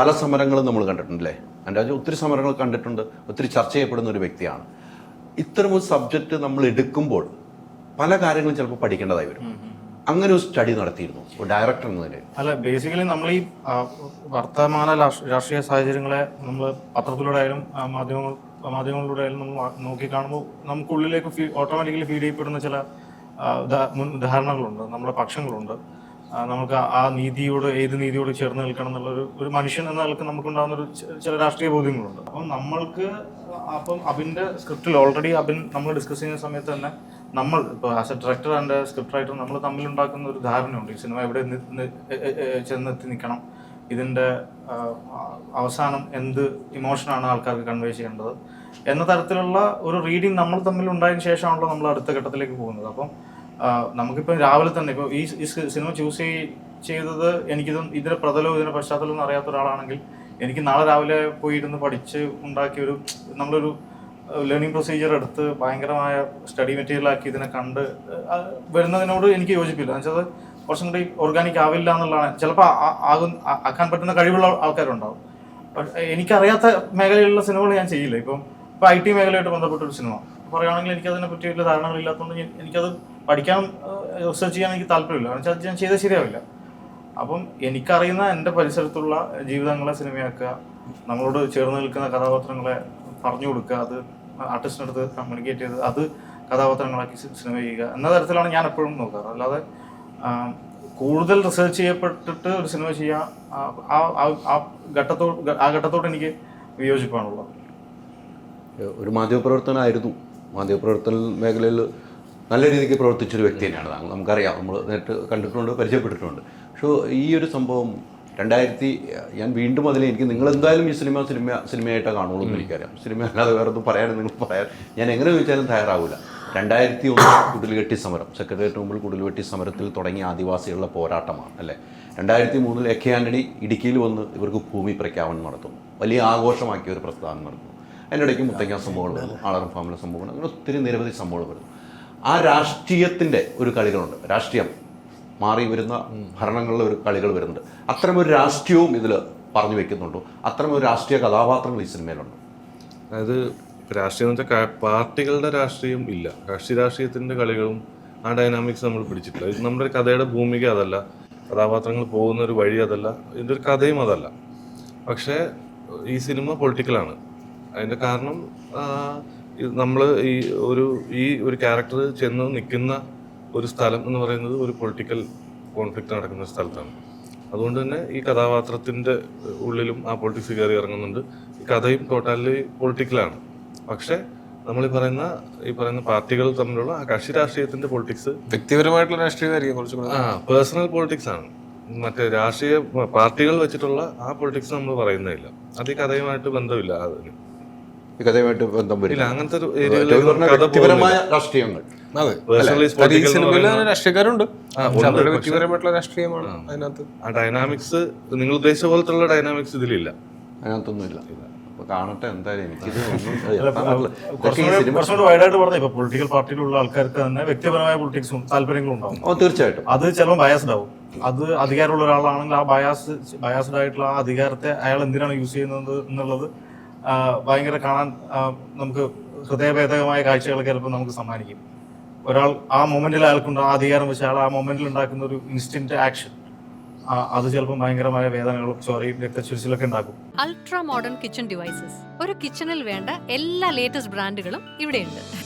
പല സമരങ്ങളും നമ്മൾ കണ്ടിട്ടുണ്ടല്ലേ? അനുരാജ് ഒത്തിരി സമരങ്ങൾ കണ്ടിട്ടുണ്ട്. ഒത്തിരി ചർച്ച ചെയ്യപ്പെടുന്ന ഒരു വ്യക്തിയാണ്. ഇത്തരം ഒരു സബ്ജക്റ്റ് നമ്മൾ എടുക്കുമ്പോൾ പല കാര്യങ്ങളും ചിലപ്പോൾ പഠിക്കേണ്ടതായി വരും. അങ്ങനെ ഒരു സ്റ്റഡി നടത്തിയിരുന്നു. ഒരു ഡയറക്ടർ എന്ന നിലയിൽ. അല്ല ബേസിക്കലി നമ്മൾ ഈ വർത്തമാന രാഷ്ട്രീയ സാഹചര്യങ്ങളെ നമ്മൾ പത്രത്തിലൂടെ ആയാലും മാധ്യമങ്ങൾ മാധ്യമങ്ങളിലൂടെ ആയാലും നമ്മൾ നോക്കി കാണുമ്പോൾ നമുക്കുള്ളിലേക്ക് ഫീ ഓട്ടോമാറ്റിക്കലി ഫീഡ് ചെയ്യപ്പെടുന്ന ചില മുൻ ഉദാഹരണങ്ങളുണ്ട്. നമ്മുടെ പക്ഷങ്ങളുണ്ട്. നമുക്ക് ആ- നീതിയോട് ഏത് നീതിയോട് ചേർന്ന് നിൽക്കണം എന്നുള്ള ഒരു ഒരു മനുഷ്യൻ എന്ന നിലയ്ക്ക് നമുക്കുണ്ടാകുന്ന ഒരു ചില രാഷ്ട്രീയ ബോധ്യങ്ങളുണ്ട്. അപ്പം നമ്മൾക്ക് അപ്പം അബിന്റെ സ്ക്രിപ്റ്റിൽ ഓൾറെഡി അബിൻ നമ്മൾ ഡിസ്കസ് ചെയ്യുന്ന സമയത്ത് തന്നെ നമ്മൾ ഇപ്പോൾ as a director and script writer നമ്മൾ തമ്മിൽ ഉണ്ടാക്കുന്ന ഒരു ധാരണയുണ്ട്. ഈ സിനിമ എവിടെ ചെന്നെത്തി നിൽക്കണം? ഇതിന്റെ അവസാനം എന്ത് ഇമോഷനാണ് ആൾക്കാർക്ക് കൺവേ ചെയ്യേണ്ടത്? എന്ന തരത്തിലുള്ള ഒരു റീഡിങ് നമ്മൾ തമ്മിൽ ഉണ്ടായതിനു ശേഷമാണല്ലോ നമ്മൾ അടുത്ത ഘട്ടത്തിലേക്ക് പോകുന്നത്. അപ്പം നമുക്കിപ്പം രാവിലെ തന്നെ ഇപ്പോൾ ഈ സിനിമ ചൂസ് ചെയ്തത് എനിക്കിതും ഇതിന്റെ പ്രതലവും ഇതിന്റെ പശ്ചാത്തലവും ഒന്നും അറിയാത്ത ഒരാളാണെങ്കിൽ എനിക്ക് നാളെ രാവിലെ പോയി ഇരുന്ന് പഠിച്ച് ഉണ്ടാക്കിയ ഒരു നമ്മളൊരു ലേണിംഗ് പ്രൊസീജിയർ എടുത്ത് ഭയങ്കരമായ സ്റ്റഡി മെറ്റീരിയൽ ആക്കി ഇതിനെ കണ്ട് വരുന്നതിനോട് എനിക്ക് യോജിപ്പില്ല. എന്നുവെച്ചാൽ കുറച്ചും കൂടി ഓർഗാനിക് ആവില്ല എന്നുള്ളതാണ്. ചിലപ്പോൾ ആകും ആക്കാൻ പറ്റുന്ന കഴിവുള്ള ആൾക്കാരുണ്ടാവും. എനിക്കറിയാത്ത മേഖലയിലുള്ള സിനിമകൾ ഞാൻ ചെയ്യില്ല. ഇപ്പം ഇപ്പം ഐ ടി മേഖലയായിട്ട് ബന്ധപ്പെട്ട ഒരു സിനിമ. പറയുകയാണെങ്കിൽ എനിക്ക് അതിനെ പറ്റി വലിയ ധാരണകളില്ലാത്തതുകൊണ്ട് എനിക്കത് പഠിക്കാൻ റിസർച്ച് ചെയ്യാൻ എനിക്ക് താല്പര്യമില്ല. കാരണം വെച്ചാൽ ഞാൻ ചെയ്താൽ ശരിയാവില്ല. അപ്പം എനിക്കറിയുന്ന എന്റെ പരിസരത്തുള്ള ജീവിതങ്ങളെ സിനിമയാക്കുക നമ്മളോട് ചേർന്ന് നിൽക്കുന്ന കഥാപാത്രങ്ങളെ പറഞ്ഞു കൊടുക്കുക അത് ആർട്ടിസ്റ്റിനടുത്ത് കമ്മ്യൂണിക്കേറ്റ് ചെയ്ത് അത് കഥാപാത്രങ്ങളാക്കി സിനിമ ചെയ്യുക എന്ന തരത്തിലാണ് ഞാൻ എപ്പോഴും നോക്കാറ്. അല്ലാതെ കൂടുതൽ റിസർച്ച് ചെയ്യപ്പെട്ടിട്ട് ഒരു സിനിമ ചെയ്യാൻ ആ ഘട്ടത്തോട് ആ ഘട്ടത്തോട് എനിക്ക് വിയോജിപ്പാണുള്ളത്. ഒരു മാധ്യമപ്രവർത്തനമായിരുന്നു മാധ്യമപ്രവർത്തന മേഖലയിൽ നല്ല രീതിക്ക് പ്രവർത്തിച്ചൊരു വ്യക്തി തന്നെയാണ് താങ്കൾ. നമുക്കറിയാം. നമ്മൾ നേരിട്ട് കണ്ടിട്ടുണ്ട് പരിചയപ്പെട്ടിട്ടുണ്ട്. പക്ഷേ ഈ ഒരു സംഭവം രണ്ടായിരത്തി ഞാൻ വീണ്ടും അതിൽ എനിക്ക് നിങ്ങൾ എന്തായാലും ഈ സിനിമ സിനിമ സിനിമയായിട്ടാണ് കാണുള്ളൂ എന്ന് എനിക്കറിയാം. സിനിമ അല്ലാതെ വേറെ ഒന്നും പറയാനും നിങ്ങൾ പറയാൻ ഞാൻ എങ്ങനെ ചോദിച്ചാലും തയ്യാറാവില്ല രണ്ടായിരത്തി ഒന്ന് കുടിൽകെട്ടി സമരം സെക്രട്ടേറിയറ്റ് മുമ്പിൽ കുടിൽകെട്ടി സമരത്തിൽ തുടങ്ങിയ ആദിവാസികളുടെ പോരാട്ടമാണ് അല്ലേ? രണ്ടായിരത്തി മൂന്നിൽ എ കെ ആന്റണി ഇടുക്കിയിൽ വന്ന് ഇവർക്ക് ഭൂമി പ്രഖ്യാപനം നടത്തുന്നു. വലിയ ആഘോഷമാക്കിയ ഒരു പ്രസ്ഥാനം നടത്തുന്നു അതിനിടയ്ക്ക് മുത്തങ്ങ സംഭവങ്ങൾ വരുന്നു ആളറം ഫാമിലെ സംഭവങ്ങൾ അങ്ങനെ ഒത്തിരി നിരവധി സംഭവങ്ങൾ വരുന്നു. ആ രാഷ്ട്രീയത്തിന്റെ ഒരു കളികളുണ്ട്. രാഷ്ട്രീയം മാറി വരുന്ന ഭരണങ്ങളിലെ ഒരു കളികൾ വരുന്നുണ്ട്. അത്തരമൊരു രാഷ്ട്രീയവും ഇതിൽ പറഞ്ഞു വെക്കുന്നുണ്ടോ. അത്തരമൊരു രാഷ്ട്രീയ കഥാപാത്രങ്ങൾ ഈ സിനിമയിലുണ്ട്. അതായത് രാഷ്ട്രീയം എന്ന് വെച്ചാൽ പാർട്ടികളുടെ രാഷ്ട്രീയം ഇല്ല. കക്ഷി രാഷ്ട്രീയത്തിന്റെ കളികളും ആ ഡൈനാമിക്സ് നമ്മൾ പിടിച്ചിട്ടില്ല. ഇത് നമ്മുടെ കഥയുടെ ഭൂമിക അതല്ല. കഥാപാത്രങ്ങൾ പോകുന്ന ഒരു വഴി അതല്ല. ഇതിന്റെ ഒരു കഥയും അതല്ല. പക്ഷേ ഈ സിനിമ പൊളിറ്റിക്കലാണ്. അതിന്റെ കാരണം നമ്മൾ ഈ ഒരു ഈ ഒരു ക്യാരക്ടർ ചെന്ന് നിൽക്കുന്ന ഒരു സ്ഥലം എന്ന് പറയുന്നത് ഒരു പൊളിറ്റിക്കൽ കോൺഫ്ലിക്റ്റ് നടക്കുന്ന ഒരു സ്ഥലത്താണ്. അതുകൊണ്ട് തന്നെ ഈ കഥാപാത്രത്തിന്റെ ഉള്ളിലും ആ പൊളിറ്റിക്സ് കയറി ഇറങ്ങുന്നുണ്ട്. ഈ കഥയും ടോട്ടലി പൊളിറ്റിക്കലാണ് പക്ഷേ നമ്മൾ ഈ പറയുന്ന ഈ പറയുന്ന പാർട്ടികൾ തമ്മിലുള്ള ആ കക്ഷി രാഷ്ട്രീയത്തിന്റെ പൊളിറ്റിക്സ് വ്യക്തിപരമായിട്ടുള്ള രാഷ്ട്രീയമായിരിക്കും കുറച്ച് ആ പേഴ്സണൽ പൊളിറ്റിക്സ് ആണ്. മറ്റേ രാഷ്ട്രീയ പാർട്ടികൾ വെച്ചിട്ടുള്ള ആ പൊളിറ്റിക്സ് നമ്മൾ പറയുന്നില്ല അത് ഈ കഥയുമായിട്ട് ബന്ധമില്ല അതിന്. ഈ കഥയുമായിട്ട് ബന്ധം ഇല്ല വരില്ല അങ്ങനത്തെ വ്യക്തിപരമായ രാഷ്ട്രീയങ്ങൾ. രാഷ്ട്രീയക്കാരുണ്ട്. അവരുടെ വ്യക്തിപരമായിട്ടുള്ള രാഷ്ട്രീയമാണ് അതിനകത്ത്. ആ ഡൈനാമിക്സ് നിങ്ങൾ ഉദ്ദേശിച്ച പോലത്തുള്ള ഡൈനാമിക്സ് ഇതിലില്ല. അതിനകത്തൊന്നും ഇല്ല. കാണട്ടെ എന്തായാലും എനിക്കിത് പൊളിറ്റിക്കൽ പാർട്ടിയിലുള്ള ആൾക്കാർക്ക് തന്നെ വ്യക്തിപരമായ പൊളിറ്റിക്സും താല്പര്യങ്ങളും ഉണ്ടാവും. ഓ തീർച്ചയായിട്ടും. അത് ചിലപ്പോൾ ബയാസ്ഡ് ആവും അത് അധികാരമുള്ള ഒരാളാണെങ്കിൽ ആ ബയാസ് ബയാസ്ഡ് ആയിട്ടുള്ള ആ അധികാരത്തെ അയാൾ എന്തിനാണ് യൂസ് ചെയ്യുന്നത് എന്നുള്ളത് ഭയങ്കര കാണാൻ നമുക്ക് ഹൃദയഭേദകമായ കാഴ്ചകളൊക്കെ ചിലപ്പോൾ നമുക്ക് സമ്മാനിക്കും. ഒരാൾ ആ മൊമെന്റിൽ അയാൾക്കുണ്ട് ആ അധികാരം വെച്ച് അയാൾ ആ മൊമെന്റിൽ ഉണ്ടാക്കുന്ന ഒരു ഇൻസ്റ്റന്റ് ആക്ഷൻ. അത് ചിലപ്പോൾ ഭയങ്കരമായ വേദനകളും ചോരയും രക്തച്ചൊരിച്ചിലൊക്കെ ഉണ്ടാക്കും. Ultra modern kitchen devices. ഒരു കിച്ചണിൽ വേണ്ട എല്ലാ ലേറ്റസ്റ്റ് ബ്രാൻഡുകളും ഇവിടെയുണ്ട്.